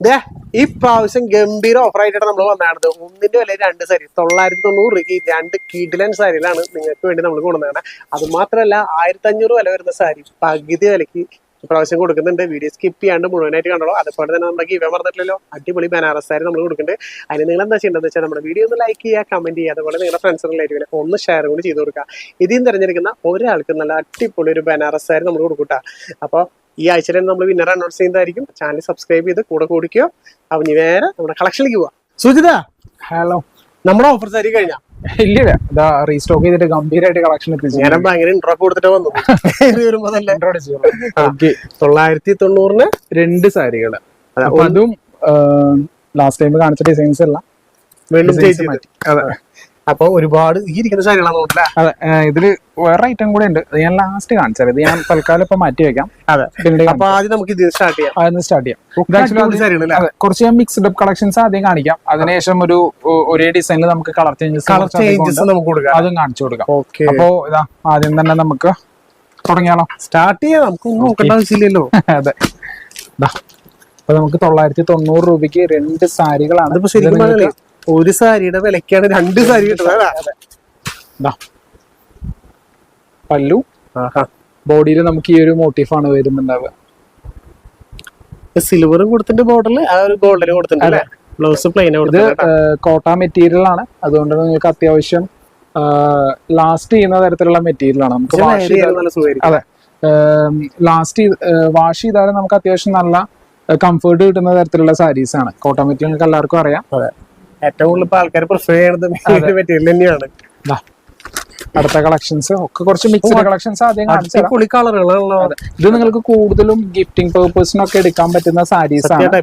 ദേ ഈ പ്രാവശ്യം ഗംഭീര ഓഫർ ആയിട്ടാണ് നമ്മൾ വന്നത്. ഒന്നിന്റെ വില രണ്ട് സാരി തൊള്ളായിരത്തി തൊണ്ണൂറ് രൂപയ്ക്ക് രണ്ട് കിഡിലൻ സാരിയിലാണ് നിങ്ങൾക്ക് വേണ്ടി നമ്മൾ കൊണ്ടുവന്നത് അത് മാത്രമല്ല ആയിരത്തി അഞ്ഞൂറ് വില വരുന്ന സാരി പകുതി വിലക്ക് പ്രാവശ്യം കൊടുക്കുന്നുണ്ട്. വീഡിയോ സ്കിപ്പ് ചെയ്യാണ്ട് മുഴുവനായിട്ട് കണ്ടോളൂ. അതുപോലെ തന്നെ നമ്മുടെ ഇവ പറഞ്ഞിട്ടില്ലല്ലോ അടിപൊളി ബനാറസ് സാരി നമ്മൾ കൊടുക്കുന്നുണ്ട്. അതിന് നിങ്ങൾ എന്താ ചെയ്യേണ്ടത് വെച്ചാൽ നമ്മുടെ വീഡിയോ ഒന്ന് ലൈക്ക് ചെയ്യുക കമന്റ് ചെയ്യുക. അതുപോലെ നിങ്ങളുടെ ഫ്രണ്ട്സ് റിലേറ്റീവിനെ ഒന്ന് ഷെയർ കൂടി ചെയ്ത് കൊടുക്കുക. ഇതിൽ തിരഞ്ഞെടുക്കുന്ന ഒരാൾക്ക് നല്ല അടിപൊളി ഒരു ബനാറസ് സാരി നമ്മൾ കൊടുക്കൂട്ടാ അപ്പോൾ ഈ ആഴ്ച തന്നെ നമ്മൾ വിന്നർ അനൗൺസ് ചെയ്യുന്നതായിരിക്കും. ചാനൽ സബ്സ്ക്രൈബ് ചെയ്ത് കൂടെ കൂടിക്കോ. അപ്പൊ ഇനി വേറെ നമ്മുടെ കളക്ഷനിലേക്ക് പോവാം. സുജിത ഹലോ നമ്മുടെ ഓഫർ സാരി കഴിഞ്ഞാ. ഇല്ല ഇതാ റീസ്റ്റോക്ക് ചെയ്തിട്ട് ഗംഭീരമായിട്ട് കളക്ഷൻ ഞാൻ ഭയങ്കര ഇൻട്രോ കൊടുത്തിട്ട് വന്നു. വരുമ്പോ തൊള്ളായിരത്തി തൊണ്ണൂറിന് രണ്ട് സാരികൾ. അതാ, അതും ലാസ്റ്റ് ടൈം കാണിച്ച ഡിസൈൻസ് എല്ലാം വീണ്ടും മാറ്റി. അതെ. അപ്പൊ ഒരുപാട് ഈ ഇരിക്കുന്ന സാരികളാണ് നോക്കില്ല അതെ ഇതിൽ വേറെ ഐറ്റം കൂടെ ഉണ്ട്. അത് ഞാൻ ലാസ്റ്റ് കാണിച്ചത് ഇത് ഞാൻ തൽക്കാലം ഇപ്പൊ മാറ്റി വെക്കാം. അതെ. അപ്പൊ ആദ്യം നമുക്ക് ഇത് സ്റ്റാർട്ട് ചെയ്യാം. അതൊന്ന് സ്റ്റാർട്ട് ചെയ്യാം. കുറച്ച് ഞാൻ മിക്സ്ഡ് അപ്പ് കളക്ഷൻസ് ആദ്യം കാണിക്കാം. അതിനുശേഷം ഒരു ഒരേ ഡിസൈനിൽ നമുക്ക് കളർ ചേഞ്ചസ് കളർ ചേഞ്ചസ് നമുക്ക് കൊടുക്കാം. അതും കാണിച്ചു കൊടുക്കാം. ഓക്കെ അപ്പോ ഇതാ ആദ്യം തന്നെ നമുക്ക് തുടങ്ങിയാലോ? സ്റ്റാർട്ട് ചെയ്യാം. നമുക്ക് ഒന്നും നോക്കേണ്ട ആവശ്യമില്ലല്ലോ. അതെ. അപ്പൊ നമുക്ക് തൊള്ളായിരത്തി തൊണ്ണൂറ് രൂപയ്ക്ക് രണ്ട് സാരികളാണ് ഒരു സാരിയുടെ വിലക്കാണ് രണ്ട് സാരി കിട്ടുന്നത്. പല്ലു. ബോഡിയിൽ നമുക്ക് ഈ ഒരു മോട്ടീഫാണ് വരുന്നുണ്ടാവുക. സിൽവർ കൊടുത്തിട്ട് ബോർഡറിൽ ആ ഒരു ഗോൾഡന് കൊടുത്തിട്ടുണ്ട് അല്ലേ? ബ്ലൗസ് പ്ലെയിൻ ഇത് കൊടുത്തിട്ടുണ്ട് കോട്ട. മെറ്റീരിയൽ ആണ്. അതുകൊണ്ട് നിങ്ങൾക്ക് അത്യാവശ്യം ലാസ്റ്റ് ചെയ്യുന്ന തരത്തിലുള്ള മെറ്റീരിയൽ ആണ്. നമുക്ക് അതെ. ലാസ്റ്റ് വാഷ് ചെയ്താലും നമുക്ക് അത്യാവശ്യം നല്ല കംഫർട്ട് കിട്ടുന്ന തരത്തിലുള്ള സാരീസ് ആണ്. കോട്ട മെറ്റീരിയൽ നിങ്ങൾക്ക് എല്ലാവർക്കും അറിയാം. അതെ. ഏറ്റവും കൂടുതൽ ഇപ്പൊ ആൾക്കാർ പ്രിഫർ ചെയ്യുന്നത് മെറ്റീരിയൽ തന്നെയാണ്. അടുത്ത കളക്ഷൻസ് ഒക്കെ കുറച്ച് മിക്സഡ് കളക്ഷൻസ് ആദ്യം കാണിച്ചു കളറുകളാണല്ലോ ഇത് നിങ്ങൾക്ക് കൂടുതലും ഗിഫ്റ്റിംഗ് പേർപ്പസിനൊക്കെ എടുക്കാൻ പറ്റുന്ന സാരീസ് ആണ്.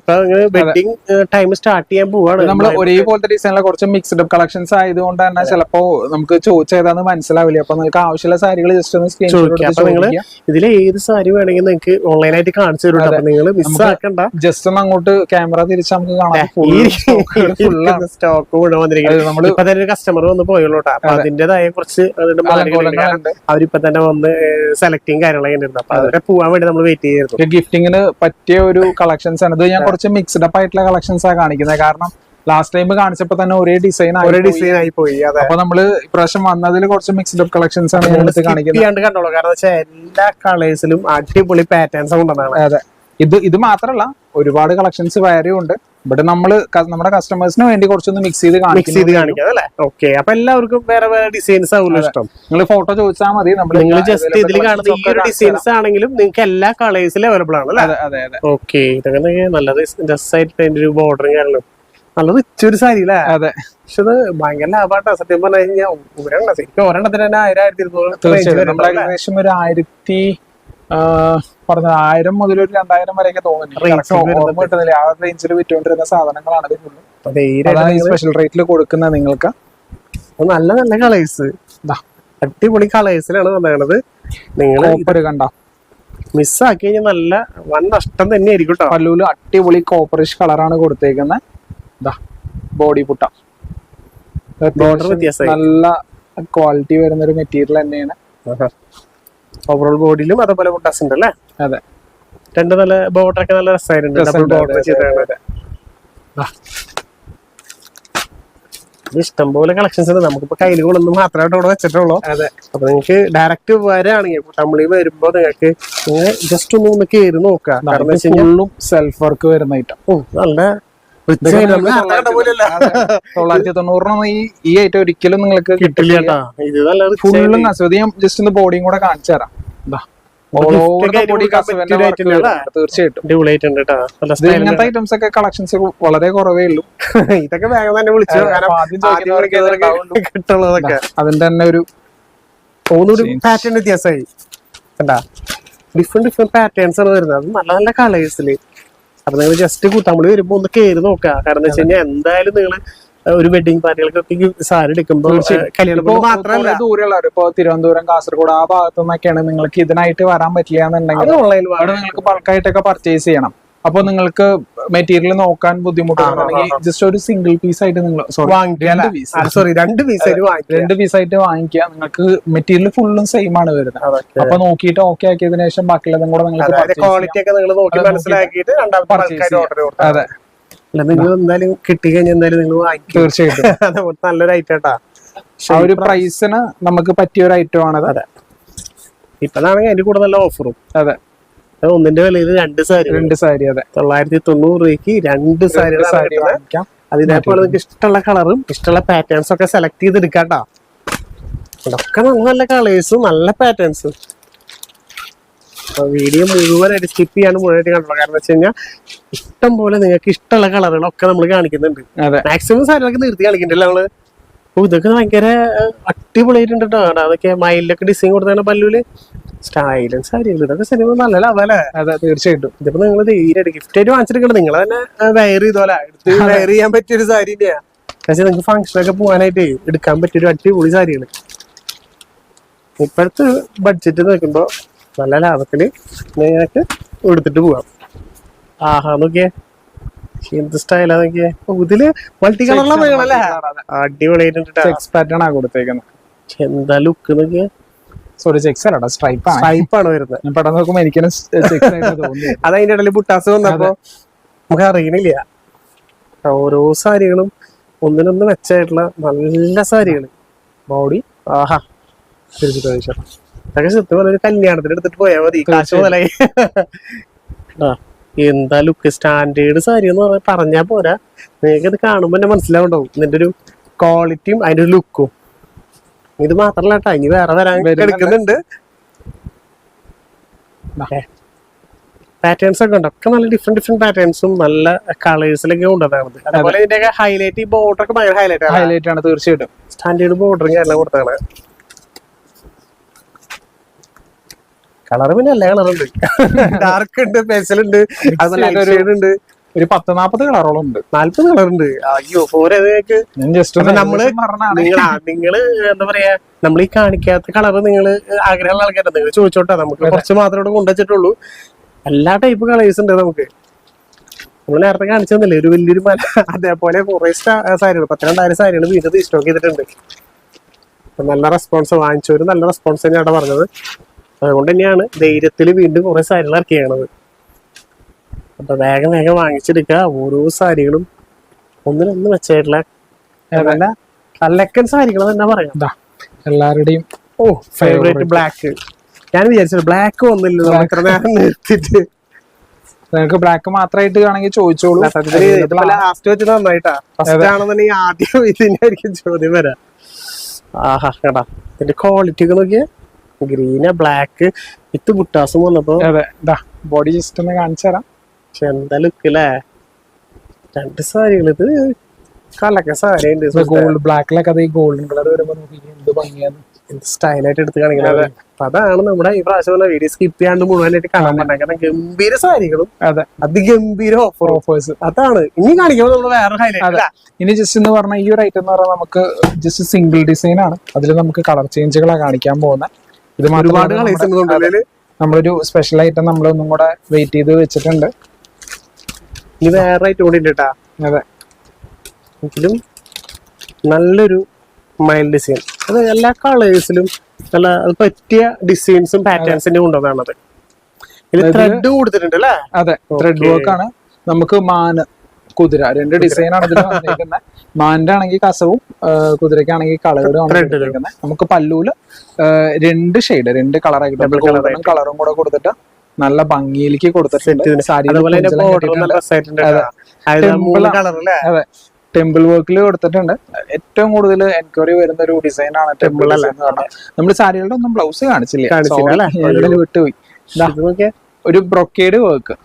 വെഡിങ് ടൈം സ്റ്റാർട്ട് ചെയ്യാൻ പോവാണ്. നമ്മൾ ഒരേപോലത്തെ ഡിസൈനിലെ കുറച്ച് മിക്സ്ഡ് കളക്ഷൻസ് ആയതുകൊണ്ട് തന്നെ ചിലപ്പോ നമുക്ക് ചോദിച്ച ഏതാന്ന് മനസ്സിലാവില്ല. അപ്പൊ നിങ്ങൾക്ക് ആവശ്യമുള്ള സാരികൾ ജസ്റ്റ് ഒന്ന് സ്ക്രീൻ ഷോട്ട് നിങ്ങൾ സ്ക്രീൻഷോട്ട് ഇതിൽ ഏത് സാരി വേണമെങ്കിൽ നിങ്ങൾക്ക് ഓൺലൈനായിട്ട് കാണിച്ചു തരും നിങ്ങൾ മിസ് ആക്കണ്ട. ജസ്റ്റ് ഒന്ന് അങ്ങോട്ട് ക്യാമറ തിരിച്ച് നമുക്ക് കാണാം. സ്റ്റോക്ക് നമ്മൾ ഇപ്പൊ തന്നെ ഒരു കസ്റ്റമർ വന്ന് പോയുള്ളൂ അതിന്റേതായ കുറച്ച് അവരിപ്പൊ തന്നെ വന്ന് സെലക്ടിങ് കാര്യങ്ങളൊക്കെ ഉണ്ടായിരുന്നു അപ്പൊ അവരെ പോവാൻ വേണ്ടി നമ്മൾ വെയിറ്റ് ചെയ്തിരുന്നു. ഗിഫ്റ്റിങ്ങിന് പറ്റിയ ഒരു കളക്ഷൻസ് ആണ്. ഇത് ഞാൻ കുറച്ച് മിക്സ്ഡ് അപ്പ് ആയിട്ടുള്ള കളക്ഷൻസ് ആണ് കാണിക്കുന്നത്. കാരണം ലാസ്റ്റ് ടൈം കാണിച്ചപ്പോ തന്നെ ഒരേ ഡിസൈൻ ഒരേ ഡിസൈൻ ആയി പോയി അതെ. അപ്പൊ നമ്മൾ ഇപ്രാവശ്യം വന്നതിൽ കുറച്ച് മിക്സ്ഡ് അപ്പ് കളക്ഷൻസ് ആണ് ഞാൻ എടുത്ത് കാണിക്കുന്നത്. കണ്ടോളൂ. കാരണം വെച്ചാൽ എല്ലാ കളേഴ്സിലും അടിപൊളി പാറ്റേൺസ് കൊണ്ടുവന്നാണ് അതെ. ഇത് ഇത് മാത്രല്ല ഒരുപാട് കളക്ഷൻസ് വേറെയും ഉണ്ട്. ഇവിടെ നമ്മൾ നമ്മുടെ കസ്റ്റമേഴ്സിന് വേണ്ടി കുറച്ചൊന്ന് മിക്സ് ചെയ്ത് മിക്സ് ചെയ്ത് കാണിക്കാം അല്ലേ? ഓക്കെ അപ്പൊ എല്ലാവർക്കും വേറെ വേറെ ഡിസൈൻസ് ആവുമല്ലോ ഇഷ്ടം? നിങ്ങൾ ഫോട്ടോ ചോദിച്ചാൽ മതി നമ്മൾ നിങ്ങൾ ജസ്റ്റ് ഇതിൽ കാണുന്ന ഈ ഒരു ഡിസൈൻസ് ആണെങ്കിലും നിങ്ങൾക്ക് എല്ലാ കളേഴ്സിലും അവൈലബിൾ ആണ് അല്ലേ? അതെ അതെ അതെ. ഓക്കെ ഇതൊക്കെ നല്ല രസമായിട്ട് അതിന്റെ ഒരു ബോർഡറും കാരണം നല്ല റിച്ച് ഒരു സാരി അല്ലേ? അതെ. പക്ഷെ ഇത് ഭയങ്കര ലാഭാട്ടാ. സത്യം പറഞ്ഞു കഴിഞ്ഞാൽ ഒരെണ്ണം ശരിക്കും ഒരെണ്ണത്തിന് തന്നെ ആയിരം ആയിരത്തി ഇരുന്നൂറ് ഏകദേശം ഒരു ആയിരത്തി ആ, പറഞ്ഞ ആയിരം മുതൽ ഒരു രണ്ടായിരം വരെയൊക്കെ തോന്നുന്നു. ഓർമ്മ കിട്ടുന്നില്ല. ആ റേഞ്ചിൽ വിറ്റുകൊണ്ടിരുന്ന സാധനങ്ങളാണ് ഈ സ്പെഷ്യൽ റേറ്റിൽ കൊടുക്കുന്നത് നിങ്ങൾക്ക്. നല്ല നല്ല കളേഴ്സ്. അടിപൊളി കളേഴ്സിലാണ് വന്നത് നിങ്ങൾ കണ്ട? മിസ്സാക്കി കഴിഞ്ഞാൽ നല്ല വൻ നഷ്ടം തന്നെ ആയിരിക്കും കേട്ടോ പല്ലൂൽ അടിപൊളി കോപ്പറിഷ് കളറാണ് കൊടുത്തേക്കുന്നത് ഇതാ ബോഡി പുട്ട. ബോർഡർ. നല്ല ക്വാളിറ്റി വരുന്ന ഒരു മെറ്റീരിയൽ തന്നെയാണ്. ഓവറോൾ ബോഡിയിലും അതേപോലെ ബുട്ടാസ് ഉണ്ട് അല്ലേ അതെ. രണ്ട് നല്ല ബോർഡറൊക്കെ നല്ല രസമായിട്ടുണ്ട്. ഡബിൾ ബോർഡർ ഇത് ഇഷ്ടംപോലെ കളക്ഷൻസ് ഉണ്ട്. നമുക്കിപ്പോ കയ്യിൽ കൊണ്ടൊന്നും മാത്രമായിട്ട് ഇവിടെ വെച്ചിട്ടുള്ളൂ. അതെ. അപ്പൊ നിങ്ങൾക്ക് ഡയറക്റ്റ് വരാണെങ്കിൽ തമിഴിൽ വരുമ്പോ നിങ്ങൾക്ക് ജസ്റ്റ് ഒന്ന് ഒന്ന് കയറി നോക്കാം സെൽഫ് വർക്ക് വരുന്ന ഐറ്റം ഓ, നല്ല തൊള്ളായിരത്തി തൊണ്ണൂറിനൊന്നും ഈ ഈ ഐറ്റം ഒരിക്കലും നിങ്ങൾക്ക് കിട്ടില്ല ഫുള്ളും കസവതിയും ഞാൻ ജസ്റ്റ് ഒന്ന് ബോഡിയും കൂടെ കാണിച്ചു തരാം. തീർച്ചയായിട്ടും. ഇങ്ങനത്തെ ഐറ്റംസ് ഒക്കെ കളക്ഷൻസ് വളരെ കുറവേ ഉള്ളൂ. ഇതൊക്കെ വേഗം തന്നെ വിളിച്ചു അതിന്റെ തന്നെ ഒരു ഒന്നുകൂടി പാറ്റേൺ വ്യത്യാസമായി. കണ്ടാ? ഡിഫറെന്റ് ഡിഫറെന്റ് പാറ്റേൺസ് ആണ് വരുന്നത്. അത് നല്ല നല്ല കളേഴ്സിൽ അപ്പൊ നിങ്ങൾ ജസ്റ്റ് കൂട്ടാമ്പളി വരുമ്പോ ഒന്ന് കയറി നോക്കുക. കാരണം എന്താ വെച്ച് കഴിഞ്ഞാൽ എന്തായാലും നിങ്ങൾ ഒരു വെഡിങ് പാർട്ടികൾക്കൊക്കെ സാരി എടുക്കുമ്പോൾ. മാത്രമല്ല. ദൂരെയുള്ള ഇപ്പൊ തിരുവനന്തപുരം കാസർഗോഡ് ആ ഭാഗത്തു നിന്നൊക്കെയാണ് നിങ്ങൾക്ക് ഇതിനായിട്ട് വരാൻ പറ്റില്ല എന്നുണ്ടെങ്കിൽ നിങ്ങൾക്ക് ബൾക്കായിട്ടൊക്കെ പർച്ചേസ് ചെയ്യണം. അപ്പൊ നിങ്ങൾക്ക് മെറ്റീരിയൽ നോക്കാൻ ബുദ്ധിമുട്ടുണ്ടെങ്കിൽ ജസ്റ്റ് ഒരു സിംഗിൾ പീസ് ആയിട്ട് നിങ്ങൾ സോറി രണ്ട് പീസ് സോറി രണ്ട് പീസ് ആയിട്ട് രണ്ട് പീസ് ആയിട്ട് വാങ്ങിക്കുക. നിങ്ങൾക്ക് മെറ്റീരിയൽ ഫുള്ളും സെയിം ആണ് വരുന്നത്. അപ്പൊ നോക്കിയിട്ട് ഓക്കെ ആക്കിയതിനു ശേഷം ബാക്കിയുള്ളതും കൂടെ നിങ്ങൾക്ക് അതായത് ക്വാളിറ്റി ഒക്കെ നിങ്ങൾ നോക്കി മനസ്സിലാക്കിയിട്ട് അതെ. അല്ല നിങ്ങൾ എന്തായാലും കിട്ടി കഴിഞ്ഞാൽ എന്തായാലും നിങ്ങൾ വാങ്ങിക്കും. തീർച്ചയായിട്ടും. അതുപോലെ നല്ലൊരു ഐറ്റം കേട്ടാ ആ ഒരു പ്രൈസിന് നമുക്ക് പറ്റിയ ഒരു ഐറ്റം ആണത്. അതെ. ഇപ്പഴാണെങ്കിൽ അതിന്റെ കൂടെ നല്ല ഓഫറും അതെ. ഒന്നിന്റെ വിലയിൽ രണ്ട് സാരി രണ്ട് സാരി അതെ. തൊള്ളായിരത്തി തൊണ്ണൂറ് രൂപയ്ക്ക് രണ്ട് സാരി സാരി വാങ്ങിക്കാം. അതിനേപോലെ നിങ്ങൾക്ക് ഇഷ്ടമുള്ള കളറും ഇഷ്ടമുള്ള പാറ്റേൺസും ഒക്കെ സെലക്ട് ചെയ്തെടുക്കാട്ടോ ഇതൊക്കെ നല്ല നല്ല കളേഴ്സും നല്ല പാറ്റേൺസും വീഡിയോ മുഴുവനായിട്ട് സ്കിപ്പ് ചെയ്യാൻ മുഴുവനായിട്ട് കണ്ടോ കാരണം വെച്ച് കഴിഞ്ഞാൽ ഇഷ്ടം പോലെ നിങ്ങൾക്ക് ഇഷ്ടമുള്ള കളറുകളൊക്കെ നമ്മൾ കാണിക്കുന്നുണ്ട്. മാക്സിമം സാരികളൊക്കെ നിർത്തി കാണിക്കുന്നുണ്ടല്ലോ നമ്മൾ. ഓ ഇതൊക്കെ ഭയങ്കര അടിപൊളിയായിട്ടുണ്ട് കേട്ടോ അതൊക്കെ മയിലൊക്കെ ഡിസൈൻ കൊടുത്താണ് പല്ലുവിൽ സ്റ്റൈലും സാരികളും ഇതൊക്കെ സിനിമ നല്ല ലാഭല്ലേ അതെ തീർച്ചയായിട്ടും. ഇതിപ്പോ നിങ്ങൾ ധൈര്യമായിട്ട് ഗിഫ്റ്റ് ആയിട്ട് വാങ്ങിച്ചെടുക്കണം നിങ്ങൾ തന്നെ വയർ ചെയ്തോല? എടുത്ത് വയർ ചെയ്യാൻ പറ്റിയ ഒരു സാരി തന്നെയാ. പക്ഷെ നിങ്ങൾക്ക് ഫംഗ്ഷനൊക്കെ പോകാനായിട്ട് എടുക്കാൻ പറ്റിയൊരു അടിപൊളി സാരിയാണ്. ഇപ്പോഴത്തെ ബഡ്ജറ്റ് നോക്കുമ്പോ നല്ല ലാഭത്തിൽ നിങ്ങൾക്ക് എടുത്തിട്ട് പോവാം. ആഹാ നോക്കിയേ. എന്ത് സ്റ്റൈലാ നോക്കിയേ. ഇതിൽ മൾട്ടി കളറിലാണ് അടിപൊളിയായിട്ടുണ്ട് ആ കൊടുത്തേക്കുന്നത് എന്താ ലുക്ക് നോക്കിയേ? സോറി ചെക്സ് അല്ലടാ സ്ട്രൈപ്പ് ആണ്. ടൈപ്പാണ് വരുന്നത്. ഞാൻ പെട്ടെന്ന് നോക്കുമ്പോ എനിക്കും അത് അതിന്റെ ഇടയിൽ പുട്ടാസ് വന്നപ്പോ നമുക്ക് അറിയണില്ല. ഓരോ സാരികളും ഒന്നിനൊന്ന് മെച്ചമായിട്ടുള്ള നല്ല സാരികൾ ബോഡി ആഹാ. തിരിച്ചിട്ട് അതൊക്കെ സത്യം പറഞ്ഞ ഒരു കല്യാണത്തിന് എടുത്തിട്ട് പോയാൽ മതി. കാശ് മുതലായി. എന്താ ലുക്ക് സ്റ്റാൻഡേർഡ് സാരി എന്ന് പറഞ്ഞാൽ പറഞ്ഞാ പോരാ. നിങ്ങൾക്ക് ഇത് കാണുമ്പോ എന്നെ മനസ്സിലാവുണ്ടാവും. ഇതിന്റെ ഒരു ക്വാളിറ്റിയും അതിന്റെ ഒരു ലുക്കും ഇത് മാത്രല്ല കേട്ടോ ഇനി വേറെ വരാൻ. എടുക്കുന്നുണ്ട്. പാറ്റേൺസ് ഒക്കെ ഉണ്ട്. ഒക്കെ നല്ല ഡിഫറെന്റ് ഡിഫറെന്റ് പാറ്റേൺസും നല്ല കളേഴ്സിലൊക്കെ കൊണ്ടുവന്നത് അതേപോലെ ഇതിന്റെ ഹൈലൈറ്റ് ഈ ബോർഡർ ഒക്കെ ഭയങ്കര ഹൈലൈറ്റ് ആണ്. ഹൈലൈറ്റ് ആണ് തീർച്ചയായിട്ടും. സ്റ്റാൻഡേർഡ് ബോർഡറും എല്ലാം കൊടുത്താണ് കളർ പിന്നെ എല്ലാ കളർ ഉണ്ട്. ഡാർക്ക് ഉണ്ട് പെൻസിൽ ഉണ്ട് അതുപോലെ ഉണ്ട്. ഒരു പത്ത് നാപ്പത് കളറോളം ഉണ്ട്. നാല്പത് കളർ ഉണ്ട് അയ്യോ ഞാൻ ജസ്റ്റ് നമ്മൾ നിങ്ങളാ നിങ്ങൾ എന്താ പറയാ നമ്മൾ ഈ കാണിക്കാത്ത കളർ നിങ്ങൾ ആഗ്രഹമുള്ള ആൾക്കാരാണ്. നിങ്ങൾ ചോദിച്ചോട്ടെ നമുക്ക് കുറച്ച് മാത്രമേ ഇവിടെ കൊണ്ടുവച്ചിട്ടുള്ളൂ. എല്ലാ ടൈപ്പ് കളേഴ്സ് ഉണ്ട് നമുക്ക്. നമ്മൾ നേരത്തെ കാണിച്ചു തന്നില്ലേ ഒരു വലിയൊരു മല അതേപോലെ കുറെ സാരികൾ. പത്തിരണ്ടായിരം സാരികൾ വീണ്ടും സ്റ്റോക്ക് ചെയ്തിട്ടുണ്ട്. നല്ല റെസ്പോൺസ് വാങ്ങിച്ചവര് നല്ല റെസ്പോൺസ് തന്നെയാണ് പറഞ്ഞത്. അതുകൊണ്ട് തന്നെയാണ് ധൈര്യത്തിൽ വീണ്ടും കുറെ സാരികൾ ഇറക്കി അപ്പൊ വേഗം വേഗം വാങ്ങിച്ചെടുക്കുക. ഓരോ സാരികളും ഒന്നിനൊന്ന് മെച്ചമായിട്ടുള്ള നല്ല കലക്കൻ സാരികൾ തന്നെ പറയാം. എല്ലാവരുടെയും ഓ ഫേവറേറ്റ് ബ്ലാക്ക് ഞാൻ വിചാരിച്ചത് ബ്ലാക്ക് നമ്മൾ ഇത്ര നേരം നിർത്തിയിട്ട്. നിങ്ങൾക്ക് ബ്ലാക്ക് മാത്രമായിട്ട് വേണമെങ്കിൽ ചോദിച്ചോളൂ. ലാസ്റ്റ് വെച്ചിട്ട് നന്നായിട്ടാ. ഫസ്റ്റ് ആണെന്നുണ്ടെങ്കിൽ ആദ്യം ഇതിനായിരിക്കും ചോദ്യം വരാം. ആഹാ കേട്ടാ ഇതിന്റെ ക്വാളിറ്റി ഒക്കെ നോക്കിയേ. ഗ്രീന് ബ്ലാക്ക് വിത്ത് മുട്ടാസും വന്നപ്പോ അതെ ബോഡി ജസ്റ്റ് ഒന്ന് കാണിച്ചു തരാം. പക്ഷെ എന്താ ലുക്ക് അല്ലേ രണ്ട് സാരികൾ. ഇത് കലക്ക സാരി ഉണ്ട്. ഗോൾഡ് ബ്ലാക്കിലൊക്കെ അത് ഈ ഗോൾഡൻ കളർ വരുമ്പോ നോക്കി എന്ത് ഭംഗിയാണ്. സ്റ്റൈലായിട്ട് എടുത്ത് കാണിക്കുന്നത് അപ്പൊ അതാണ് നമ്മുടെ ഈ പ്രാവശ്യം വീഡിയോ സ്കിപ്പ് ചെയ്യാണ്ട് മുഴുവനായിട്ട് കാണാൻ പറ്റാൻ കാരണം ഗംഭീര സാരികളും അതെ. അതിഗംഭീര ഓഫർ ഓഫേഴ്സ് അതാണ്. ഇനി കാണിക്കുമ്പോൾ നമ്മൾ വേറെ ഹൈലൈറ്റ് ഇനി ജസ്റ്റ് എന്ന് പറഞ്ഞാൽ ഈ ഒരു ഐറ്റം എന്ന് പറഞ്ഞാൽ നമുക്ക് ജസ്റ്റ് സിംഗിൾ ഡിസൈൻ ആണ്. അതിൽ നമുക്ക് കളർ ചേഞ്ചുകളാണ് കാണിക്കാൻ പോകുന്നത് ഇത് ഒരുപാട് നമ്മളൊരു സ്പെഷ്യൽ ഐറ്റം നമ്മളൊന്നും കൂടെ വെയിറ്റ് ചെയ്ത് വെച്ചിട്ടുണ്ട്. ഇനി വേറെ ആയിട്ട് കൂടി ഉണ്ട് അതെ. എങ്കിലും നല്ലൊരു മൈൽഡ് ഡിസൈൻ അത് എല്ലാ കളേഴ്സിലും നല്ല അത് പറ്റിയ ഡിസൈൻസും പാറ്റേൺസിന്റെ കൊണ്ടുവന്നാണത് ത്രെഡ് കൊടുത്തിട്ടുണ്ട് അല്ലേ അതെ ത്രെഡ് വർക്ക് ആണ്. നമുക്ക് മാന് കുതിര രണ്ട് ഡിസൈൻ ആണ് ഇതിൽ വന്നിരിക്കുന്നത് മാന്റെ ആണെങ്കിൽ കസവും കുതിരക്കാണെങ്കിൽ കളറും നമുക്ക് പല്ലൂൽ രണ്ട് ഷെയ്ഡ് രണ്ട് ഗോൾഡനും കളറും കൂടെ കൊടുത്തിട്ട് നല്ല ഭംഗിയിലേക്ക് കൊടുത്തിട്ടുണ്ട്. ടെമ്പിൾ വർക്കിൽ കൊടുത്തിട്ടുണ്ട്. ഏറ്റവും കൂടുതൽ എൻക്വയറി വരുന്ന ഒരു ഡിസൈൻ ആണ് ടെമ്പിൾ? നമ്മൾ സാരികളുടെ ഒന്നും ബ്ലൗസ് കാണിച്ചില്ല. വിട്ടുപോയി. ഒരു ബ്രൊക്കേഡ് വർക്ക്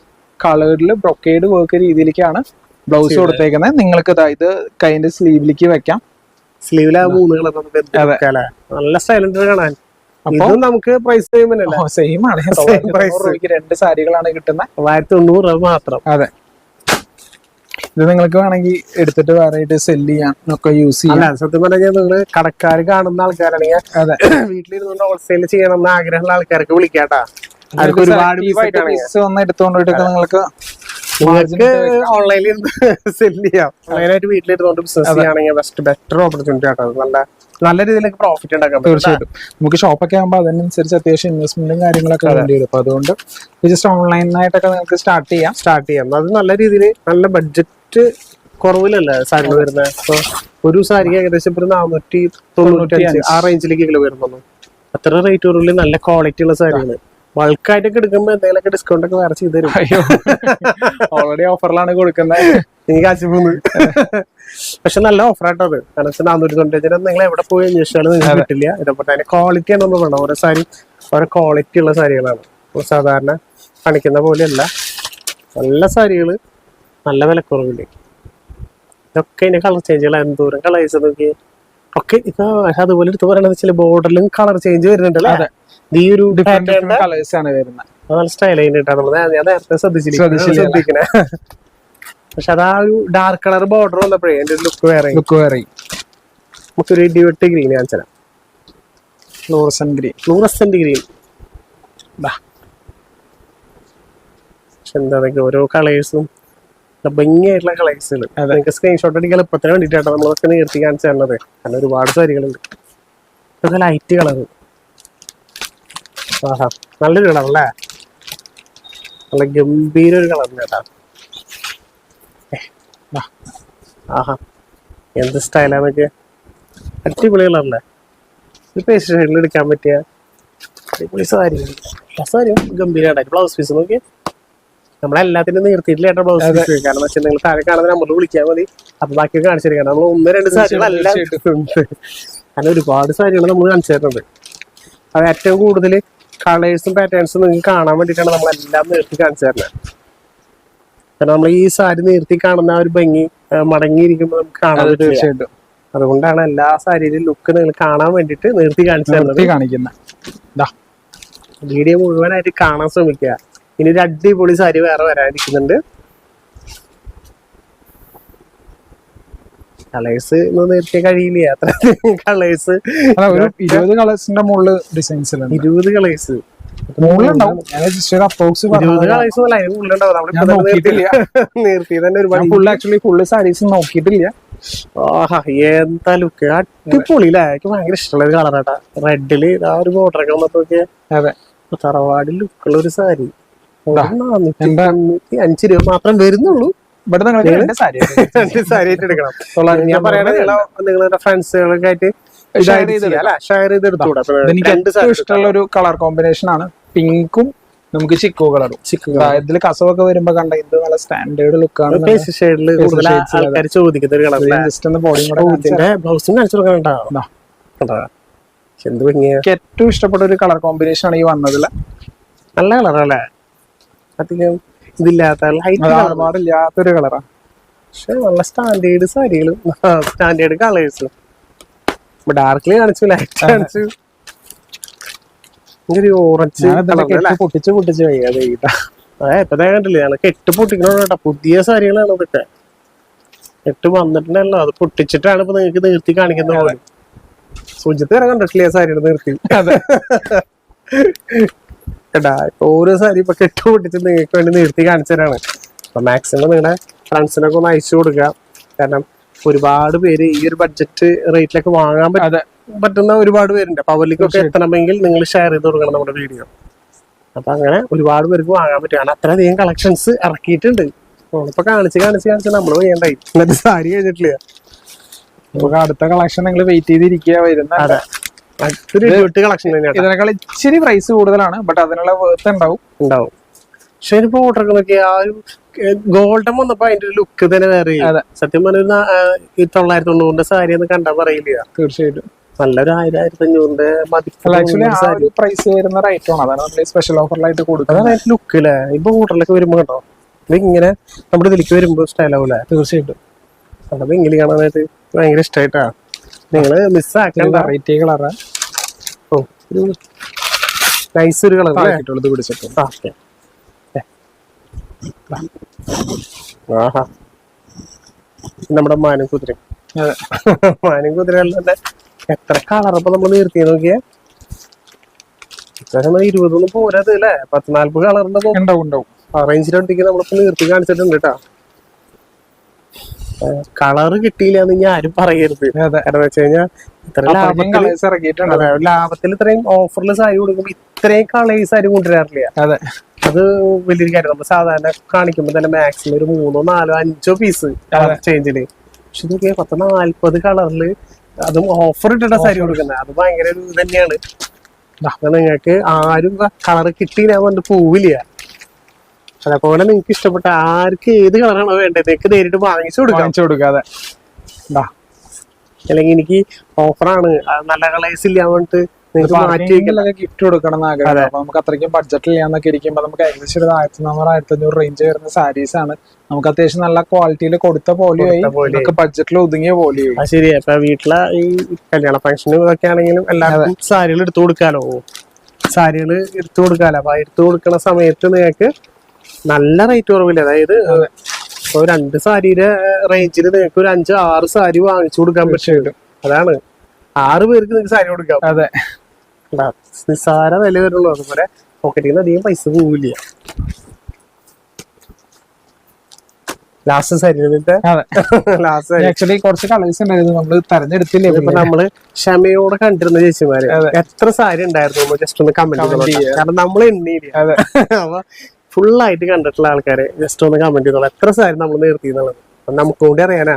കളറിൽ ബ്രൊക്കേഡ് വർക്ക് രീതിയിലേക്കാണ് ബ്ലൗസ് കൊടുത്തേക്കുന്നത്. നിങ്ങൾക്ക് ഇത് കൈന്റെ സ്ലീവിലേക്ക് വെക്കാം. സ്ലീവിൽ ആ മൂന്ന് കളർ? നല്ല സ്റ്റൈലുണ്ട് കാണാൻ. ഇതും നമുക്ക് പ്രൈസ് സെയിം സെയിം ആണ്. രണ്ട് സാരികളാണ് കിട്ടുന്നത് തൊള്ളായിരത്തി തൊണ്ണൂറ് രൂപ മാത്രം. അതെ. ഇത് നിങ്ങൾക്ക് വേണമെങ്കിൽ എടുത്തിട്ട് വേറെ ആയിട്ട് സെൽ ചെയ്യാൻ ഒക്കെ യൂസ് ചെയ്യാം. സത്യം പറഞ്ഞാൽ നിങ്ങൾ കടക്കാർ കാണുന്ന ആൾക്കാരാണെങ്കിൽ അതെ. വീട്ടിലിരുന്നുകൊണ്ട് ഹോൾസെയിൽ ചെയ്യണം എന്ന ആഗ്രഹമുള്ള ആൾക്കാർക്ക് വിളിക്കാട്ടാ. അവർക്ക് ഒരുപാട് പീസ് വന്ന് എടുത്തുകൊണ്ടിട്ടൊക്കെ നിങ്ങൾക്ക് നിങ്ങൾക്ക് ഓൺലൈനിൽ സെൽ ചെയ്യാം. ഓൺലൈനായിട്ട് വീട്ടിലിരുന്നുകൊണ്ട് ബിസിനസ് ചെയ്യുകയാണെങ്കിൽ ബെസ്റ്റ് ബെറ്റർ ഓപ്പർച്യൂണിറ്റി ആട്ടോ. നല്ല നല്ല രീതിയിലേക്ക് പ്രോഫിറ്റ് ഉണ്ടാക്കാൻ തീർച്ചയായിട്ടും. നമുക്ക് ഷോപ്പൊക്കെ ആകുമ്പോൾ അതിനനുസരിച്ച് അത്യാവശ്യം ഇൻവെസ്റ്റ്മെന്റും കാര്യങ്ങളൊക്കെ വേണ്ടി വരും അപ്പൊ അതുകൊണ്ട് ജസ്റ്റ് ഓൺലൈനായിട്ടൊക്കെ നിങ്ങൾക്ക് സ്റ്റാർട്ട് ചെയ്യാം. സ്റ്റാർട്ട് ചെയ്യാം. അത് നല്ല രീതിയിൽ നല്ല ബഡ്ജറ്റ് കുറവിലല്ല സാരികൾ വരുന്നത്? അപ്പൊ ഒരു സാരിക്ക് ഏകദേശം ഇപ്പൊ ഒരു നാനൂറ്റി തൊണ്ണൂറ്റി അഞ്ച് ആ റേഞ്ചിലേക്ക് വരുന്നുള്ളൂ. അത്ര റേറ്റ് കുറവിൽ നല്ല ക്വാളിറ്റി ഉള്ള സാരിയാണ് ബൾക്കായിട്ടൊക്കെ എടുക്കുമ്പോ എന്തെങ്കിലുമൊക്കെ ഡിസ്കൗണ്ട് ഒക്കെ വേറെ ചെയ്ത് തരും. ഓൾറെഡി ഓഫറിലാണ് കൊടുക്കുന്നത് എനിക്ക് പോന്ന് പക്ഷെ നല്ല ഓഫർ ആട്ടോ അത്. കാരണം വെച്ചാൽ നാനൂറ്റി തൊണ്ണൂറ്റഞ്ചിന് നിങ്ങൾ എവിടെ പോയി അന്വേഷിച്ചാലും നിങ്ങൾക്ക് കിട്ടില്ല. ഇതേപോലെ അതിന്റെ ക്വാളിറ്റിയാണ് നമ്മൾ വേണം. ഓരോ സാരി ഓരോ ക്വാളിറ്റി ഉള്ള സാരികളാണ്. സാധാരണ കാണിക്കുന്ന പോലെയല്ല. നല്ല സാരികൾ നല്ല വിലക്കുറവിൽ. ഇതൊക്കെ ഇതിന്റെ കളർ ചേഞ്ചുകൾ എന്തോരം കളേഴ്സ് നോക്കി ഒക്കെ ഇപ്പൊ അതുപോലെ എടുത്ത് പറയണത് വെച്ചാൽ ബോർഡറിലും കളർ ചേഞ്ച് വരുന്നുണ്ടല്ലേ. ഈ ഒരു കളേഴ്സ് ആണ് വരുന്നത്. നല്ല സ്റ്റൈൽ നമ്മൾ ഞാൻ നേരത്തെ ശ്രദ്ധിച്ചില്ല. ശ്രദ്ധിക്കണേ. പക്ഷെ അത് ആ ഒരു ഡാർക്ക് കളർ ബോർഡർ വന്നപ്പോഴേ എന്റെ ഒരു ലുക്ക് വേറെ ലുക്ക് വേറെ നമുക്കൊരു ഇടിവെട്ട് ഗ്രീൻ കാണിച്ചാൽ ഫ്ലോറസൻ ഗ്രീൻ. നൂറസെന്റ് ഗ്രീൻ പക്ഷെ എന്താ ഓരോ കളേഴ്സും ഭംഗിയായിട്ടുള്ള കളേഴ്സുകൾ. നിങ്ങൾക്ക് സ്ക്രീൻഷോട്ട് അടിക്കാൻ എളുപ്പത്തിന് വേണ്ടിയിട്ടാണ് നമ്മളൊക്കെ നിർത്തി കാണിച്ചു തരുന്നത് കാരണം ഒരുപാട് സാരികളുണ്ട്. ഇതൊക്കെ ലൈറ്റ് കളർ ആഹാ. നല്ലൊരു കളർ അല്ലേ? നല്ല ഗംഭീര ഒരു കളർ കേട്ടാ. ആഹാ. എന്ത് സ്റ്റൈലാന്നൊക്കെ അടിപൊളി കളറല്ലേ? പേസ്റ്റ് എടുക്കാൻ പറ്റിയ അടിപൊളി സാരി. സാരി. സാരിയും ഗംഭീരമായിട്ട് ബ്ലൗസ് പീസ് നോക്കി നമ്മളെല്ലാത്തിനും നിർത്തിയിട്ടില്ല ബ്ലൗസ് പീസ് കാരണം വെച്ചാൽ നിങ്ങൾ താഴെ കാണുന്ന നമ്മൾ വിളിക്കാൻ മതി. അപ്പൊ ബാക്കി കാണിച്ചിരിക്കണം നമ്മൾ ഒന്ന് രണ്ട് സാരികളല്ല അങ്ങനെ ഒരുപാട് സാരികൾ നമ്മൾ കാണിച്ചു തരുന്നുണ്ട്. അത് ഏറ്റവും കൂടുതൽ കളേഴ്സും പാറ്റേൺസും നിങ്ങൾക്ക് കാണാൻ വേണ്ടിയിട്ടാണ് നമ്മളെല്ലാം നിർത്തി കാണിച്ചു തരുന്നത്. കാരണം നമ്മൾ ഈ സാരി നിർത്തി കാണുന്ന ആ ഒരു ഭംഗി മടങ്ങിയിരിക്കുമ്പോൾ നമുക്ക് കാണാൻ തീർച്ചയായിട്ടും. അതുകൊണ്ടാണ് എല്ലാ സാരിയിലും ലുക്ക് നിങ്ങൾ കാണാൻ വേണ്ടിയിട്ട് നിർത്തി കാണിച്ചത് കാണിക്കുന്ന. വീഡിയോ മുഴുവനായിട്ട് കാണാൻ ശ്രമിക്കുക. ഇനി ഒരു അടിപൊളി സാരി വേറെ വരാനിരിക്കുന്നുണ്ട്. കളേഴ്സ് നിർത്തിയ കഴിയില്ല? അത്ര കളേഴ്സ് ഇരുപത് കളേഴ്സിന്റെ മുകളിൽ ഡിസൈൻസ് ഇരുപത് കളേഴ്സ് നോക്കിയിട്ടില്ല. എന്താ ലുക്ക് അടിപൊളി അല്ലേ എനിക്ക് ഭയങ്കര ഇഷ്ടമുള്ള ഒരു കളറാട്ടാ റെഡിൽ ആ ഒരു ബോർഡർ ഒക്കെ വന്നപ്പോ അതെ. തറവാട് ലുക്കുള്ള ഒരു സാരി അഞ്ച് രൂപ മാത്രം വരുന്നുള്ളൂ. ഇവിടെ സാരി ആയിട്ട് എടുക്കണം. ഞാൻ പറയണത് നിങ്ങളുടെ ഫ്രണ്ട്സുകളൊക്കെ ആയിട്ട് അല്ല? എനിക്ക് ഏറ്റവും ഇഷ്ടമുള്ള ഒരു കളർ കോമ്പിനേഷൻ ആണ് പിങ്കും നമുക്ക് ചിക്കോ കളറും. ചിക്കോ ഇതിൽ കസവൊക്കെ വരുമ്പോ കണ്ട ഇത് നല്ല സ്റ്റാൻഡേർഡ് ലുക്കാണ് കളർ ഏറ്റവും ഇഷ്ടപ്പെട്ട ഒരു കളർ കോമ്പിനേഷൻ ആണ് ഈ വന്നതിൽ. നല്ല കളറല്ലേ അധികം ഇതില്ലാത്ത ലൈറ്റ് കളർ കളറാണ് പക്ഷെ നല്ല സ്റ്റാൻഡേർഡ് സാരികളും സ്റ്റാൻഡേർഡ് കളേഴ്സും ഡാർക്ക്ലി കാണിച്ചു ലൈറ്റ് കാണിച്ചു. ഒരു ഓറഞ്ച് പൊട്ടിച്ച് പൊട്ടിച്ച് വയ്യാതെ ഇപ്പൊ കണ്ടില്ലേ ഞങ്ങൾ കെട്ട് പൊട്ടിക്കണോ പുതിയ സാരികളാണ് ഇതൊക്കെ. കെട്ട് വന്നിട്ടുണ്ടല്ലോ അത് പൊട്ടിച്ചിട്ടാണ് ഇപ്പൊ നിങ്ങൾക്ക് നിർത്തി കാണിക്കുന്ന പോലെ സുജിത്ത് വരെ കണ്ടിട്ടില്ലേ സാരിയുടെ നിർത്തി? എടാ ഓരോ സാരി ഇപ്പൊ കെട്ട് പൊട്ടിച്ച് നിങ്ങൾക്ക് വേണ്ടി നിർത്തി കാണിച്ചു തരാണ് അപ്പൊ മാക്സിമം നിങ്ങളുടെ ഫ്രണ്ട്സിനൊക്കെ ഒന്ന് അയച്ചു കൊടുക്കുക കാരണം ഒരുപാട് പേര് ഈ ഒരു ബഡ്ജറ്റ് റേറ്റിലൊക്കെ വാങ്ങാൻ പറ്റുന്ന ഒരുപാട് പേരുണ്ട്. അപ്പൊ അവരിലേക്കൊക്കെ എത്തണമെങ്കിൽ നിങ്ങൾ ഷെയർ ചെയ്ത് കൊടുക്കണം നമ്മുടെ വീഡിയോ അപ്പൊ അങ്ങനെ ഒരുപാട് പേർക്ക് വാങ്ങാൻ പറ്റും. കാരണം അത്രയധികം കളക്ഷൻസ് ഇറക്കിയിട്ടുണ്ട്. നമ്മളിപ്പോ കാണിച്ച് കാണിച്ച് കാണിച്ച് നമ്മൾ വേണ്ടായി. എന്നിട്ട് സാരി കഴിഞ്ഞിട്ടില്ല. നമുക്ക് അടുത്ത കളക്ഷൻ നിങ്ങൾ വെയിറ്റ് ചെയ്തിരിക്കുക വരുന്ന അതെ. കളക്ഷൻ തന്നെയാണ് ഇതിനേക്കാൾ ഇച്ചിരി പ്രൈസ് കൂടുതലാണ് ബട്ട് അതിനുള്ള വേർത്ത് ഉണ്ടാവും. ഉണ്ടാവും. പക്ഷെ ഇതിപ്പോ ഓർഡർ നോക്കിയ ആ ഒരു ഗോൾഡൻ വന്നപ്പോ അതിന്റെ ഒരു ലുക്ക് തന്നെ വേറെ. സത്യം പറഞ്ഞ ഒരു തൊള്ളായിരത്തി തൊണ്ണൂറിന്റെ സാരി എന്ന് കണ്ടാ പറയില്ല? തീർച്ചയായിട്ടും. നല്ലൊരു ആയിരം ആയിരത്തി അഞ്ഞൂറിന്റെ മതിപ്പ് ആക്ച്വലി ആ ഒരു പ്രൈസ് വരുന്ന റേറ്റ് ആണ്. അതാണ് നമ്മൾ സ്പെഷ്യൽ ഓഫറിലായിട്ട് കൊടുക്കുന്നത്. ലുക്ക് അല്ലേ ഈ ബോർഡറിലൊക്കെ വരുമ്പോ കേട്ടോ ഇതിങ്ങനെ ഇങ്ങനെ നമ്മുടെ ഇതിലേക്ക് വരുമ്പോ സ്റ്റൈലാവൂലേ തീർച്ചയായിട്ടും. അപ്പൊ ഇങ്ങനെ കാണാനായിട്ട് ഭയങ്കര ഇഷ്ടമായിട്ടാ നിങ്ങൾ മിസ്സാക്കണ്ട വെറൈറ്റി കളറാ ഓ ഒരു നൈസ് ഒരു കളർ അല്ലേ കിട്ടുള്ളത് പിടിച്ചിട്ട് ആ, ഓക്കേ. ആഹാ. നമ്മുടെ മാനും കുതിര മാനും കുതിരകളിൽ തന്നെ എത്ര കളർ ഇപ്പൊ നമ്മൾ നിർത്തി നോക്കിയേ? ഇത്രയും ഇരുപതൊന്നും പോരാത് അല്ലേ പത്ത് നാല്പത് ഉണ്ടാവും ആ റേഞ്ചിലടുത്തേക്ക് നമ്മളിപ്പോ നിർത്തി കാണിച്ചിട്ടുണ്ട് കേട്ടാ. കളർ കിട്ടിയില്ല എന്ന് ഞാൻ ആരും പറയരുത്. കാരണം വെച്ച് കഴിഞ്ഞാൽ ഇത്ര ലാഭത്തിൽ കളേഴ്സ് ഇറക്കിയിട്ടുണ്ട് അതെ, ലാഭത്തിൽ ഇത്രയും ഓഫറിൽ സാരി കൊടുക്കുമ്പോൾ ഇത്രയും കളേഴ്സ് ആരും കൊണ്ടുവരാറില്ല. അതെ. അത് വലിയൊരു കാര്യം. നമ്മൾ സാധാരണ കാണിക്കുമ്പോൾ തന്നെ മാക്സിമം ഒരു മൂന്നോ നാലോ അഞ്ചോ പീസ് ചേഞ്ചിൽ പക്ഷെ നോക്കിയാൽ പത്ത് നാല്പത് കളറിൽ അതും ഓഫർ ഇട്ടിട്ട സാരി കൊടുക്കുന്നത് അത് ഭയങ്കര ഒരു ഇത് തന്നെയാണ്. നിങ്ങൾക്ക് ആരും കളർ കിട്ടിയില്ല പോവില്ല. അതേപോലെ നിങ്ങൾക്ക് ഇഷ്ടപ്പെട്ട ആർക്ക് ഏത് കളറാണോ വേണ്ടത് നിങ്ങൾക്ക് നേരിട്ട് വാങ്ങിച്ചു കൊടുക്കാം. വാങ്ങിച്ചു കൊടുക്കാതെ. അല്ലെങ്കിൽ എനിക്ക് ഓഫറാണ് നല്ല കളേഴ്സ് ഇല്ല പറഞ്ഞിട്ട് ഗിഫ്റ്റ് കൊടുക്കണം എന്ന് ആഗ്രഹം. അപ്പൊ നമുക്ക് അത്രയ്ക്കും ബഡ്ജറ്റ് ഇല്ലാന്നൊക്കെ ഇരിക്കുമ്പോൾ നമുക്ക് ഏകദേശം ഒരു ആയിരത്തി നാനൂറ് ആയിരത്തി അഞ്ഞൂറ് റേഞ്ച് വരുന്ന സാരീസ് ആണ്. നമുക്ക് അത്യാവശ്യം നല്ല ക്വാളിറ്റിയിൽ കൊടുത്ത പോലെയായി. നമുക്ക് ബഡ്ജറ്റിൽ ഒതുങ്ങിയ പോലെയായി. ശരി അപ്പൊ വീട്ടിലെ ഈ കല്യാണ ഫംഗ്ഷനും ഇതൊക്കെ ആണെങ്കിലും എല്ലാവർക്കും സാരികൾ എടുത്തു കൊടുക്കാലോ. സാരികൾ എടുത്തു കൊടുക്കാലോ. അപ്പൊ എടുത്തു കൊടുക്കുന്ന സമയത്ത് നിങ്ങൾക്ക് നല്ല റേറ്റ് കുറവില്ല? അതായത് ഇപ്പൊ രണ്ട് സാരിയുടെ റേഞ്ചിൽ നിങ്ങൾക്ക് ഒരു അഞ്ച് ആറ് സാരി വാങ്ങിച്ചു കൊടുക്കാൻ പറ്റും. അതാണ്. ആറ് പേർക്ക് നിങ്ങൾക്ക് സാരി കൊടുക്കാം. അതെ? നിസ്സാര വില വരുള്ളൂ. അതുപോലെ പോക്കറ്റിൽ നിന്ന് അധികം പൈസ പോവില്ല. ലാസ്റ്റ് ലാസ്റ്റ് ആക്ച്വലി കുറച്ച് കളേഴ്സ് ഉണ്ടായിരുന്നു. നമ്മൾ തെരഞ്ഞെടുത്തില്ല ഇപ്പൊ നമ്മൾ ക്ഷമയോടെ കണ്ടിരുന്ന ചേച്ചിമാര് എത്ര സാരി ഉണ്ടായിരുന്നു? ജസ്റ്റ് ഒന്ന് കമന്റ് കാരണം നമ്മൾ എണ്ണിയില്ല? അപ്പൊ ആയിട്ട് കണ്ടിട്ടുള്ള ആൾക്കാരെ ജസ്റ്റ് ഒന്ന് കമന്റ് ചെയ്തോളാം. എത്ര സാരി നമ്മൾ നിർത്തി എന്നുള്ളത് നമുക്ക് കൂടി അറിയാനാ.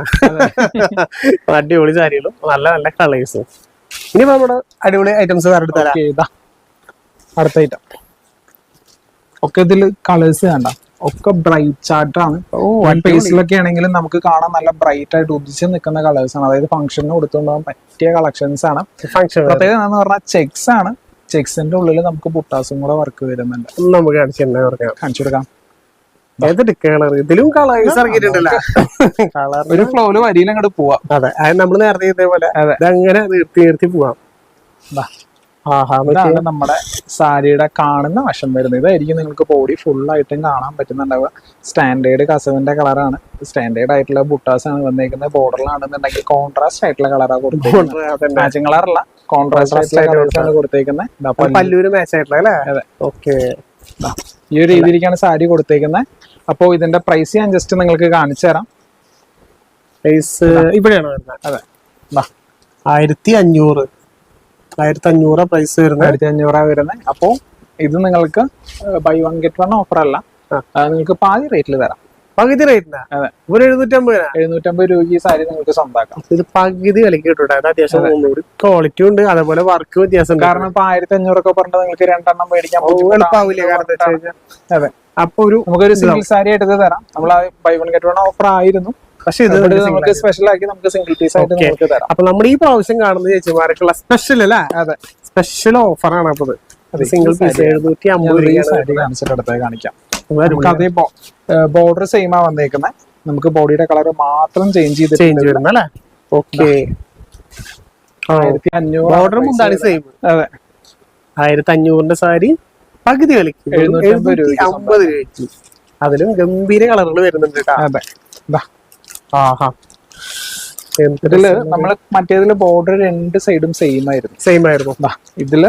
അടിപൊളി സാരികളും നല്ല നല്ല കളേഴ്സും ഇനി നമ്മുടെ അടിപൊളി ഐറ്റംസ് വേറെ എടുത്താലാ അടുത്ത ഐറ്റം ഒക്കെ ഇതിൽ കളേഴ്സ് വേണ്ട. ഒക്കെ ബ്രൈറ്റ് ചാർട്ട് ആണ്. ഫേസിലൊക്കെ ആണെങ്കിലും നമുക്ക് കാണാൻ നല്ല ബ്രൈറ്റ് ആയിട്ട് ഉദിച്ച് നിൽക്കുന്ന കളേഴ്സ് ആണ്. അതായത് ഫംഗ്ഷന് കൊടുത്തുകൊണ്ടുപോകാൻ പറ്റിയ കളക്ഷൻസ് ആണ്. പ്രത്യേകം പ്രത്യേകത എന്ന് പറഞ്ഞാൽ ചെക്സ് ആണ്. ചെക്സിന്റെ ഉള്ളിൽ നമുക്ക് പൊട്ടാസും കൂടെ വർക്ക് വരുന്നുണ്ട്. നമുക്ക് കാണിച്ചു കാണിച്ചു കൊടുക്കാം. ഏതൊരു കളർ ഇതിലും കളേഴ്സ് ഇറങ്ങിയിട്ടുണ്ടല്ലോ. കളർ ഒരു ഫ്ലോയിൽ വരിയിൽ അങ്ങോട്ട് പോവാം. അതെ അത് നമ്മൾ നേരത്തെ ഇതേപോലെ അതെ. അങ്ങനെ നിർത്തി നിർത്തി പോവാം. ഇതാണ് നമ്മുടെ സാരിയുടെ കാണുന്ന വശം വരുന്നത്. ഇതായിരിക്കും നിങ്ങൾക്ക് ബോഡി ഫുൾ ആയിട്ടും കാണാൻ പറ്റുന്നുണ്ടാവുക. സ്റ്റാൻഡേർഡ് കസവിന്റെ കളറാണ് സ്റ്റാൻഡേർഡ് ആയിട്ടുള്ള ബുട്ടാസ് ആണ് വന്നേക്കുന്നത്. ബോർഡറിലാണെന്നുണ്ടെങ്കിൽ കോൺട്രാസ്റ്റ് ആയിട്ടുള്ള കളറാണ് കൊടുത്തേക്കുന്നത്. അതന്നെ മാച്ചിങ് കളറല്ല കോൺട്രാസ്റ്റ് ആയിട്ടുള്ള കൊടുത്തേക്കുന്നത്. പല്ലൂര് മാച്ച് ആയിട്ടുള്ള അല്ലേ? അതെ. ഓക്കെ ഈ ഒരു രീതിയിലേക്കാണ് സാരി കൊടുത്തേക്കുന്നത്. അപ്പോൾ ഇതിന്റെ പ്രൈസ് ഞാൻ ജസ്റ്റ് നിങ്ങൾക്ക് കാണിച്ചു തരാം. പ്രൈസ് ഇവിടെയാണ് വരുന്നത്. അതെ. ആയിരത്തി അഞ്ഞൂറ്. ആയിരത്തി അഞ്ഞൂറ് പ്രൈസ് വരുന്നത്. ആയിരത്തി അഞ്ഞൂറ് വരുന്നത്. അപ്പോ ഇത് നിങ്ങൾക്ക് buy one get one offer അല്ല. നിങ്ങൾക്ക് പാതി റേറ്റിൽ തരാം. പകുതി റേറ്റിനാ എഴുന്നൂറ്റമ്പത് ഒരു എഴുന്നൂറ്റമ്പത് രൂപ ഈ സാരി നിങ്ങൾക്ക് സ്വന്തമാക്കാം ഇത് പകുതി വിലക്ക് കിട്ടും അത് അത്യാവശ്യം ഒന്നുകൂടി ക്വാളിറ്റി ഉണ്ട്. അതേപോലെ വർക്ക് വ്യത്യാസം കാരണം ഇപ്പൊ ആയിരത്തി അഞ്ഞൂറൊക്കെ പറഞ്ഞിട്ട് നിങ്ങൾക്ക് രണ്ടെണ്ണം മേടിക്കാൻ ഓ, എളുപ്പാവില്ല കാരണം അതെ. അപ്പൊ ഒരു നമുക്കൊരു സിംഗിൾ സാരി ഇത് തരാം. നമ്മൾ buy one get one offer ആയിരുന്നു. പക്ഷെ ഇത് നമുക്ക് സ്പെഷ്യൽ ആക്കി നമുക്ക് സിംഗിൾ പീസ് ആയിട്ട് നമുക്ക് തരാം. അപ്പൊ നമ്മൾ ഈ പ്രാവശ്യം കാണുന്ന ചേച്ചിമാർക്കുള്ള സ്പെഷ്യൽ അല്ലേ? അതെ. സ്പെഷ്യൽ ഓഫറാണ് അപ്പൊ അതെ, സിംഗിൾ പീസ് എഴുന്നൂറ്റി അമ്പത് രൂപ രൂപയാണ് സാരി കാണിച്ചിട്ട് കാണിക്കാം. അതേ ബോർഡർ സെയിം ആ വന്നേക്കുന്നത് നമുക്ക് ബോഡിയുടെ കളർ മാത്രം ചേഞ്ച് ചെയ്ത് ചേഞ്ച് വരുന്ന അല്ലേ? ഓക്കെ. ആയിരത്തി അഞ്ഞൂറ് ബോർഡർ മുന്താണി സെയിം അതെ. ആയിരത്തി അഞ്ഞൂറിന്റെ സാരി പകുതി വിലക്ക് എഴുന്നൂറ്റി അമ്പത് രൂപ രൂപയ്ക്ക്. അതിലും ഗംഭീര കളറുകൾ വരുന്നുണ്ട് കേട്ടോ അതെ. ആഹാ. ഇതിൽ നമ്മൾ മറ്റേതിൽ ബോർഡർ രണ്ട് സൈഡും സെയിം ആയിരുന്നു. സെയിം ആയിരുന്നു. ഇതിൽ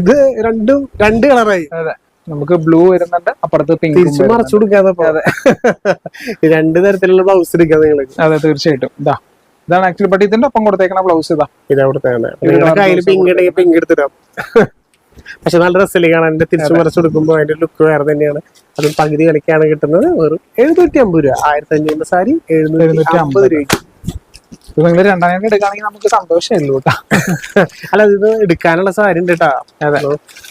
ഇത് രണ്ടും രണ്ട് കളറായി അതെ നമുക്ക് ബ്ലൂ വരുന്നുണ്ട് അപ്പുറത്ത് പിങ്ക് മറച്ചു കൊടുക്കാതെ രണ്ട് തരത്തിലുള്ള ബ്ലൗസ് എടുക്കാം നിങ്ങൾ അതെ തീർച്ചയായിട്ടും. ഇതാ ഇതാണ് ആക്ച്വലി ബട്ട് ഇതിന്റെ ഒപ്പം കൊടുത്തേക്കണ ബ്ലൗസ് ഇതാ. ഇതാ കൊടുത്തേക്കണേ പിങ്ക് ഉണ്ടെങ്കിൽ പിങ്ക് എടുത്തിടാം. പക്ഷെ നല്ല രസമില്ല കാണാൻ? എന്റെ തിരിച്ചു മറച്ചു കൊടുക്കുമ്പോൾ അതിന്റെ ലുക്ക് വേറെ തന്നെയാണ്. അതും പകുതി കളിക്കാണ് കിട്ടുന്നത്. വെറും എഴുന്നൂറ്റി അമ്പത് രൂപ. ആയിരത്തി അഞ്ഞൂറിന്റെ സാരി എഴുന്നൂറ്റി അമ്പത് രൂപയ്ക്ക്. ഇത് നിങ്ങൾ രണ്ടായിരം എടുക്കുകയാണെങ്കിൽ നമുക്ക് സന്തോഷമല്ലോ കേട്ടാ? അല്ല ഇത് എടുക്കാനുള്ള സാരി ഉണ്ട് കേട്ടാ. അതെ.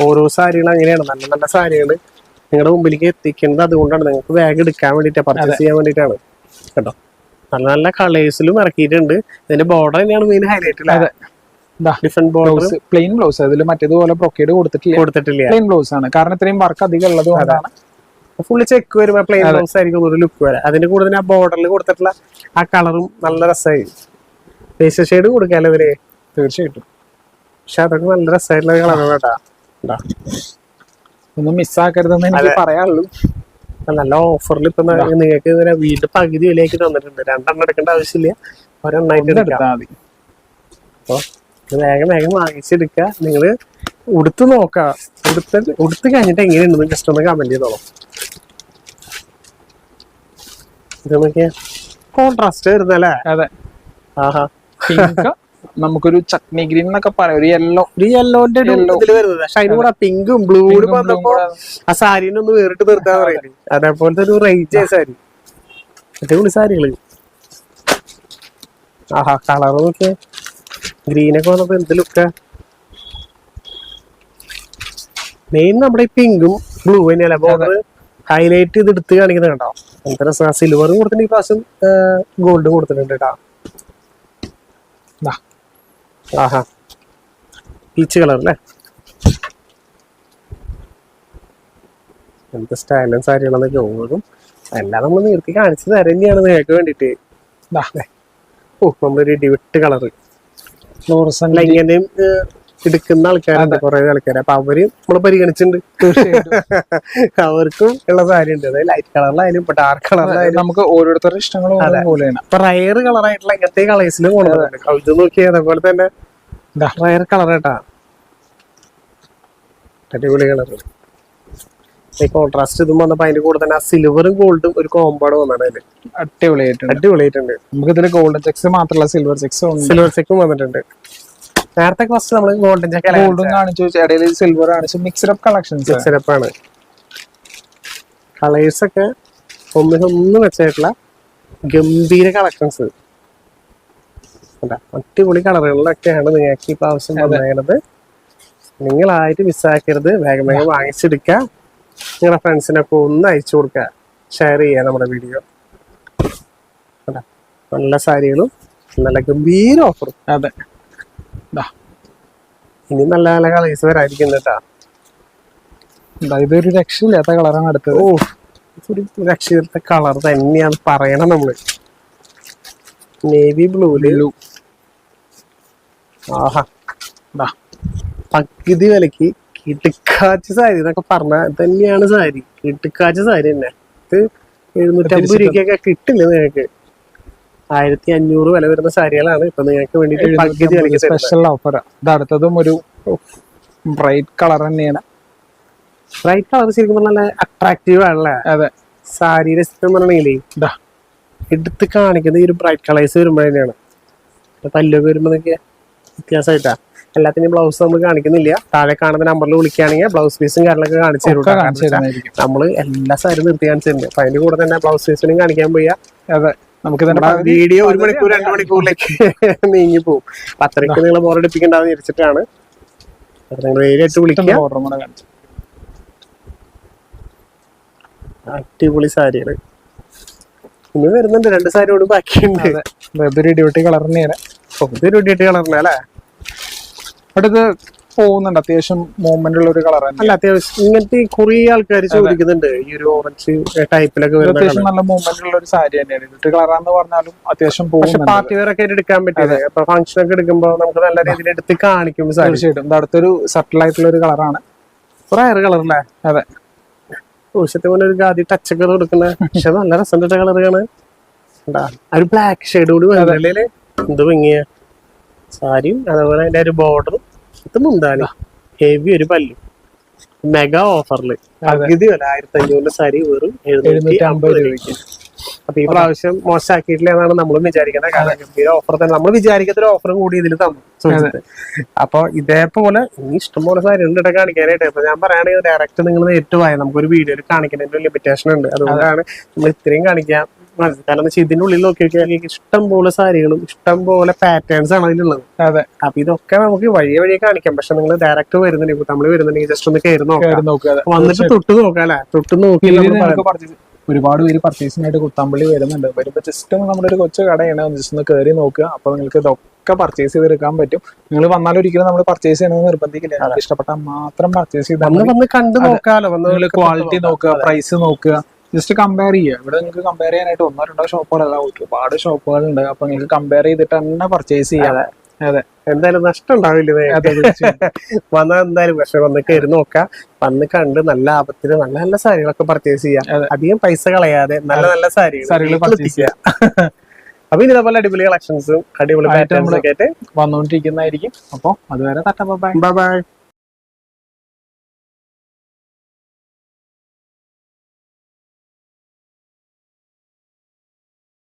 ഓരോ സാരികളും അങ്ങനെയാണ്. നല്ല നല്ല സാരികൾ നിങ്ങളുടെ മുമ്പിലേക്ക് എത്തിക്കുന്നത് അതുകൊണ്ടാണ് നിങ്ങൾക്ക് വേഗം എടുക്കാൻ വേണ്ടിട്ടാ പർച്ചേസ് ചെയ്യാൻ വേണ്ടിട്ടാണ് കേട്ടോ. നല്ല നല്ല കളേഴ്സിലും ഇറക്കിയിട്ടുണ്ട്. ഇതിന്റെ ബോർഡർ തന്നെയാണ് മെയിൻ ഹൈലൈറ്റ് അതെ. ബ്ലൗസ് പ്ലെയിൻ ബ്ലൗസ് അതിൽ മറ്റേതുപോലെ പ്രൊക്കേഡ് കൊടുത്തിട്ടില്ല. കൊടുത്തിട്ടില്ല. പ്ലെയിൻ ബ്ലൗസ് ആണ്. കാരണം ഇത്രയും വർക്ക് അധികം ഉള്ളത് കൊണ്ടാണ്. ഫുള്ള് ചെക്ക് വരുമ്പോ പ്ലെയിൻ ബ്ലൗസ് ആയിരിക്കും ഒരു ലുക്ക് വരാം. അതിന്റെ കൂടുതൽ ആ ബോർഡറിൽ കൊടുത്തിട്ടുള്ള ആ കളറും നല്ല രസമായി ഫേസ് ഷെയ്ഡ് കൊടുക്കാല്ലോ ഇവർ? തീർച്ചയായിട്ടും. പക്ഷെ അതൊക്കെ നല്ല രസമായിട്ടുള്ള കളറാണ് കേട്ടാ? ഒന്നും മിസ്സാക്കരുതെന്ന് എനിക്ക് പറയാനുള്ളൂ. നല്ല ഓഫറിൽ ഇപ്പൊ നിങ്ങൾക്ക് വീട്ടിൽ പകുതി വിലയ്ക്ക് തന്നിട്ടുണ്ട്. രണ്ടെണ്ണം എടുക്കേണ്ട ആവശ്യമില്ല. ഒരെണ്ണായിട്ട് എടുക്കാം. മതി. അപ്പൊ ഇത് വേഗം വേഗം വാങ്ങിച്ചെടുക്കുക നിങ്ങൾ ഉടുത്ത് നോക്കുക ഉടുത്ത് ഉടുത്ത് കഴിഞ്ഞിട്ട് എങ്ങനെയുണ്ടെന്ന് ജസ്റ്റ് ഒന്ന് കമന്റ് ചെയ്തോളാം. ഇത് നോക്കിയാ. കോൺട്രാസ്റ്റ് വരുന്നല്ലേ അതെ. ആഹാ. പിങ്ക് നമുക്കൊരു ചട്നി ഗ്രീൻ എന്നൊക്കെ പറയാം. ഒരു യെല്ലോ ഒരു യെല്ലോന്റെ വരുന്നത്. പക്ഷെ അതിന് കൂടെ പിങ്കും ബ്ലൂടും വന്നപ്പോ ആ സാരീനെ ഒന്ന് വേറിട്ട് നിർത്താൻ പറയുന്നത് അതേപോലത്തെ ഒരു റേറ്റ് സാരി. അടിപൊളി സാരികൾ. ആഹാ കളർ നോക്കിയേ. ഗ്രീനൊക്കെ വന്നപ്പോ എന്ത് ലുക്ക മെയിൻ നമ്മുടെ ഈ പിങ്കും ബ്ലൂ തന്നെയല്ലേ? ബോർഡർ ഹൈലൈറ്റ് ചെയ്ത് എടുത്ത് കാണിക്കുന്നത് കേട്ടോ എന്ത് രസം സിൽവറും കൊടുത്തിട്ടുണ്ട് ഈ പ്രാവശ്യം ഗോൾഡും കൊടുത്തിട്ടുണ്ട് കേട്ടോ. ആഹാ. പീച്ച് കളർ അല്ലേ? എന്ത് സ്റ്റൈലും സാരികളെന്നൊക്കെ ഓടും എല്ലാം നമ്മൾ നിർത്തി കാണിച്ചു തരന്നെയാണ് നിങ്ങൾക്ക് വേണ്ടിട്ട് ഓ നമ്മളൊരു ഡിവിട്ട് കളറ് ഫ്ലോറസൻ ഇങ്ങനെയും എടുക്കുന്ന ആൾക്കാരുണ്ട് കുറെ ആൾക്കാർ അപ്പൊ അവർ നമ്മൾ പരിഗണിച്ചിട്ടുണ്ട്. അവർക്കും ഉള്ള സാരി ഉണ്ട് അതായത് ലൈറ്റ് കളറിലായാലും ഇപ്പൊ ഡാർക്ക് കളറിലായാലും നമുക്ക് ഓരോരുത്തരുടെ ഇഷ്ടങ്ങൾ ഓരോ പോലെയാണ്. ഇപ്പൊ റയർ കളറായിട്ടുള്ള ഇങ്ങനത്തെ കളേഴ്സിലും കൊണ്ടുവരുന്നുണ്ട് ഇത് നോക്കിയാൽ അതേപോലെ തന്നെ. റയർ കളർ കേട്ടാ അടിപൊളി കളർ ഈ കോൺട്രാസ്റ്റ് ഇതും വന്നപ്പോ അതിന്റെ കൂടെ തന്നെ ആ സിൽവറും ഗോൾഡും ഒരു കോമ്പാട് വന്നാണ് അതിൽ. അടിപൊളിയായിട്ടുണ്ട്. അടിപൊളിയായിട്ടുണ്ട്. നമുക്ക് ഇതിൽ ഗോൾഡൻ ചെക്സ് മാത്രമല്ല സിൽവർ ചെക്സ് സിൽവർ ചെക്കും വന്നിട്ടുണ്ട്. നേരത്തെ ഫസ്റ്റ് നമ്മൾ ഗോൾഡൻ ചെക്ക് ഗോൾഡും കാണിച്ചു ഇടയിൽ സിൽവർ കാണിച്ചു മിക്സ്ഡ് അപ്പ് കളക്ഷൻസ് ആണ്. കളേഴ്സ് ഒക്കെ ഒന്നിനൊന്നും വെച്ചായിട്ടുള്ള ഗംഭീര കളക്ഷൻസ് അടിപൊളി കളറുകളിലൊക്കെയാണ് നിങ്ങൾക്ക് ഇപ്പൊ ആവശ്യം വന്നേക്കുന്നത് നിങ്ങളായിട്ട് മിസ്സാക്കരുത് വേഗം വേഗം വാങ്ങിച്ചെടുക്കുക. നിങ്ങളുടെ ഫ്രണ്ട്സിനൊക്കെ ഒന്ന് അയച്ചു കൊടുക്കുക. ഷെയർ ചെയ്യുക നമ്മുടെ വീഡിയോ. നല്ല സാരികളും നല്ല ഗംഭീര ഓഫറും അതെ. ഇനി നല്ല നല്ല കളേഴ്സ് വരായിരിക്കും കേട്ടാ. ഇതൊരു രക്ഷയില്ലാത്ത കളറാണ് അടുത്തത്. ഓ ഒരു രക്ഷയില്ലാത്ത കളർ തന്നെയാണ് പറയണം നമ്മൾ. നേവി ബ്ലൂൽ ബ്ലൂ ആഹാ. പകുതി വിലക്ക് കിട്ടുക്കാച്ച സാരി എന്നൊക്കെ പറഞ്ഞ തന്നെയാണ് സാരി. കിട്ടുക്കാച്ച സാരി തന്നെ. ഇത് എഴുന്നൂറ്റമ്പത് രൂപയ്ക്കൊക്കെ കിട്ടില്ല നിങ്ങൾക്ക് ആയിരത്തി അഞ്ഞൂറ് വില വരുന്ന സാരികളാണ്. ഇപ്പൊ നിങ്ങൾക്ക് വേണ്ടിട്ട് പകുതി സ്പെഷ്യൽ ഓഫർ ഇത് അടുത്തതും ഒരു ബ്രൈറ്റ് കളർ തന്നെയാണ്. ബ്രൈറ്റ് കളർ ശരിക്കും പറഞ്ഞാൽ നല്ല അട്രാക്റ്റീവ് ആണല്ലേ? അതെ. സാരിയുടെ സ്ഥിരം പറഞ്ഞില്ലേ എടുത്ത് കാണിക്കുന്നത് ഈ ഒരു ബ്രൈറ്റ് കളേഴ്സ് വരുമ്പോൾ തന്നെയാണ്. പല്ലൊക്കെ വരുമ്പോഴൊക്കെ വ്യത്യാസമായിട്ടാ. എല്ലാത്തിനും ബ്ലൗസ് നമ്മൾ കാണിക്കുന്നില്ല. താഴെ കാണുന്ന നമ്പറിൽ വിളിക്കുകയാണെങ്കിൽ ബ്ലൗസ് പീസും കാര്യങ്ങളൊക്കെ കാണിച്ചു തരും നമ്മൾ എല്ലാ സാരും നിർത്തി കാണിച്ചിട്ടുണ്ട്. അപ്പൊ അതിന്റെ കൂടെ തന്നെ ബ്ലൗസ് പീസിനും കാണിക്കാൻ പോയാ. അതെ നമുക്ക് വീഡിയോ ഒരു മണിക്കൂർ രണ്ടു മണിക്കൂറിലേക്ക് നീങ്ങി പോകും അപ്പൊ അത്രയ്ക്ക് നിങ്ങൾ ബോറടിപ്പിക്കണ്ടെന്ന് വിചാരിച്ചിട്ടാണ്. നിങ്ങൾ നേരിട്ട് വിളിക്കുക അടിപൊളി സാരികൾ ഇനി വരുന്നുണ്ട്. രണ്ട് സാരിയോട് ബാക്കിയുണ്ട്. ഇതൊരു ഡ്യൂട്ടി ഓ, ഇതൊരു ഡ്യൂട്ടി കളറിന് അല്ലേ? അടുത്ത് പോകുന്നുണ്ട്. അത്യാവശ്യം മൂവ്മെന്റ് ഉള്ള ഒരു കളർ അല്ല അത്യാവശ്യം ഇങ്ങനത്തെ കുറെ ആൾക്കാർ ചോദിക്കുന്നുണ്ട്. ഈ ഒരു ഓറഞ്ച് ടൈപ്പിലൊക്കെ ഇത് അത്യാവശ്യം നല്ല മൂവ്മെന്റ് ഉള്ള ഒരു സാരി തന്നെയാണ്. ഇതിട്ട് കളറാന്ന് പറഞ്ഞാലും അത്യാവശ്യം പോകും പാർട്ടി വെയർ ഒക്കെ ആയിട്ട് എടുക്കാൻ പറ്റിയത്. അപ്പൊ ഫംഗ്ഷൻ ഒക്കെ എടുക്കുമ്പോ നമുക്ക് നല്ല രീതിയിൽ എടുത്ത് കാണിക്കും തീർച്ചയായിട്ടും. ഇത് അടുത്തൊരു സട്ടിൽ ആയിട്ടുള്ള ഒരു കളറാണ് റയർ കളറല്ലേ അതെ. ഊഷത്തെ പോലെ ഒരു ഗാദി ടച്ച് ഒക്കെ കൊടുക്കുന്ന. പക്ഷെ നല്ല രസമുണ്ട് കളറുകളാണ് ഒരു ബ്ലാക്ക് ഷെയ്ഡ് കൂടി വരുന്നല്ലേ എന്ത് ഭംഗിയാ സാരിയും അതേപോലെ അതിന്റെ ഒരു ബോർഡറും ഇത് മുന്താനി ഹെവി ഒരു പല്ലും. മെഗാ ഓഫറിൽ പകുതി വില ആയിരത്തി അഞ്ഞൂറിന്റെ സാരി വെറും എഴുന്നൂറ്റി അമ്പത് രൂപയ്ക്ക്. അപ്പൊ ഈ പ്രാവശ്യം മോശമാക്കിയിട്ടില്ല എന്നാണ് നമ്മളും വിചാരിക്കുന്നത് കാരണം ഗംഭീര ഓഫർ തന്നെ. നമ്മൾ വിചാരിക്കാത്ത ഒരു ഓഫറും കൂടി ഇതിൽ തന്നു. അപ്പൊ ഇതേപോലെ ഇനി ഇഷ്ടംപോലെ സാരി ഉണ്ട് ഇവിടെ കാണിക്കാനായിട്ട്. അപ്പൊ ഞാൻ പറയുകയാണെങ്കിൽ ഡയറക്റ്റ് നിങ്ങൾ നേരിട്ട് പോയാൽ നമുക്കൊരു വീഡിയോയിൽ കാണിക്കുന്നതിന്റെ ലിമിറ്റേഷൻ ഉണ്ട്. അതുകൊണ്ടാണ് നമ്മൾ ഇത്രയും കാണിക്കാൻ മനസ്സിൽ കാരണം വെച്ചാൽ ഉള്ളിൽ നോക്കി നോക്കിയാൽ ഇഷ്ടം പോലെ സാരികളും ഇഷ്ടം പോലെ പാറ്റേൺസ് ആണ് അതിലുള്ളത്. അതെ. അപ്പൊ ഇതൊക്കെ നമുക്ക് വഴിയെ വഴിയെ കാണിക്കാം. പക്ഷെ നിങ്ങൾ ഡയറക്റ്റ് വരുന്നുണ്ടെങ്കിൽ ഇപ്പൊ നമ്മൾ വരുന്നുണ്ടെങ്കിൽ ജസ്റ്റ് ഒന്ന് കയറി നോക്കാം. വന്നിട്ട് തൊട്ട് നോക്കാം അല്ലെ? തൊട്ട് നോക്കി ഒരുപാട് പേര് പർച്ചേസിനായിട്ട് കുത്താമ്പള്ളി വരുന്നുണ്ട്. വരുമ്പോ ജസ്റ്റ് നമ്മുടെ ഒരു കൊച്ചു കടയാണ്. ജസ്റ്റ് ഒന്ന് കയറി നോക്കുക അപ്പൊ നിങ്ങൾക്ക് ഇതൊക്കെ പർച്ചേസ് ചെയ്തെടുക്കാൻ പറ്റും. നിങ്ങൾ വന്നാൽ ഒരിക്കലും നമ്മൾ പർച്ചേസ് ചെയ്യണമെന്ന് നിർബന്ധിക്കില്ല. നിങ്ങൾക്ക് ഇഷ്ടപ്പെട്ടാൽ മാത്രം പർച്ചേസ് ചെയ്താൽ ക്വാളിറ്റി നോക്കുക പ്രൈസ് നോക്കുക ജസ്റ്റ് കമ്പയർ ചെയ്യുക. ഇവിടെ നിങ്ങൾക്ക് കമ്പയർ ചെയ്യാനായിട്ട് ഒന്നോ രണ്ടോ ഷോപ്പുകളല്ല ഒരുപാട് ഷോപ്പുകളുണ്ട് അപ്പൊ നിങ്ങൾക്ക് കമ്പയർ ചെയ്തിട്ട് തന്നെ പർച്ചേസ് ചെയ്യാം. അതെ. എന്തായാലും നഷ്ടം ഉണ്ടാവില്ല വന്ന വന്നാൽ എന്തായാലും പക്ഷെ വന്ന് കയറി നോക്ക വന്ന് കണ്ട് നല്ല ലാഭത്തിന് നല്ല നല്ല സാരികളൊക്കെ പർച്ചേസ് ചെയ്യാം. അധികം പൈസ കളയാതെ നല്ല നല്ല സാരികൾ പർച്ചേസ് ചെയ്യാം അപ്പൊ ഇനി ഇതേപോലെ അടിപൊളി കളക്ഷൻസും അടിപൊളി പാറ്റേൺസ് ഒക്കെ ആയിട്ട് വന്നുകൊണ്ടിരിക്കുന്നതായിരിക്കും. അപ്പോൾ അതുവരെ തട്ട ബൈ ബൈ